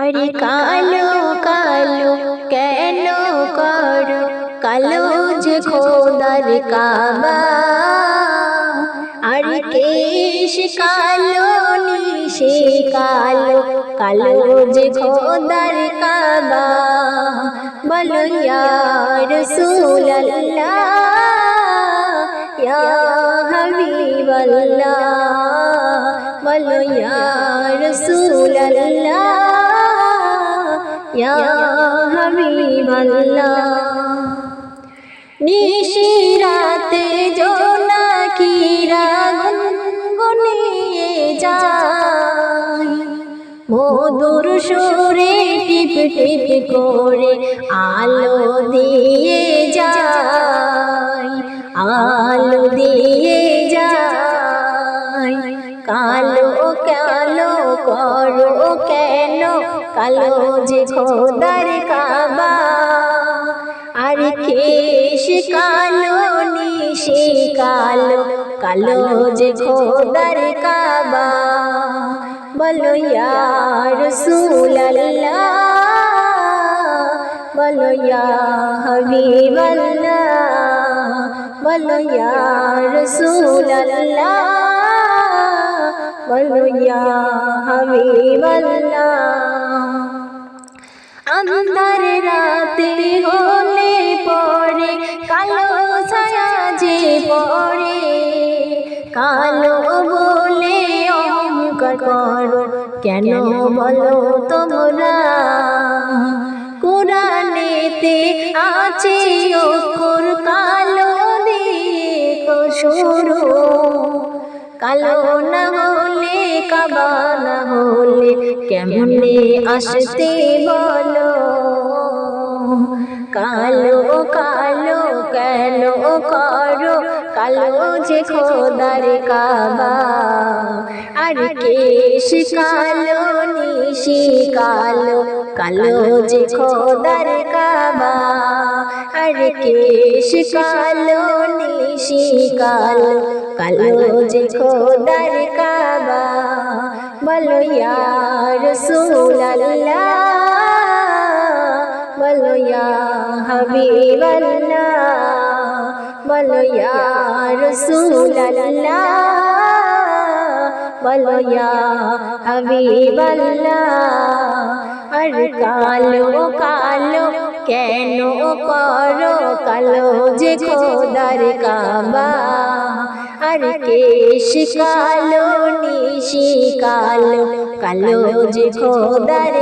আরে কালো কালো কেন করো? কালো যে খোদার কাবা। আর কেশ কালো, নিশে কালো কালো যে খোদার কাবা। বলো ইয়া রাসূলুল্লাহ, ইয়া হাবিবাল্লাহ। বলো ইয়া রাসূলুল্লাহ। ইয়া হাবিবাল্লাহ। নিশিরাতে জোনাকিরা গুনগুনিয়ে যায়। মধুর সুরে টিপ টিপ করে আলো দিয়ে যায়। আলো দিয়ে যায়। কালো কালো করো কেন? কালো যে খোদার কাবা। আর কেশ কালো, নিশে কালো কালো যে খোদার কাবা। বলো, ইয়া রাসূলুল্লাহ। বলো, ইয়া হাবিবাল্লাহ। বলো, ইয়া রাসূলুল্লাহ। বলো ইয়া হাবিবাল্লাহ আন্ধার রাতে হলে পরে কালো ছায়া যে পড়ে কালো বলে অহংকার করো কেন বলো তোমরা কোরআনেতে আছে অক্ষর কালো দেখো শুরু কালো কেমনে আসতে বলো? কালো কালো কেন করো? কালো যে খোদার কাবা। আর কেশ কালো, নিশি কালো কালো যে খোদার কাবা। আর কেশ কালো, নিশি কালো কালো যে খোদার কাবা। রাসূলুল্লাহ। বলো ইয়া হাবিবাল্লাহ। বলো ইয়া রাসূলুল্লাহ। বলো ইয়া হাবিবাল্লাহ। আর কালো কালো কেন করো কালো যে খোদার কাবা? আর কেশ কালো, নিশি কালো কালো যে খোদার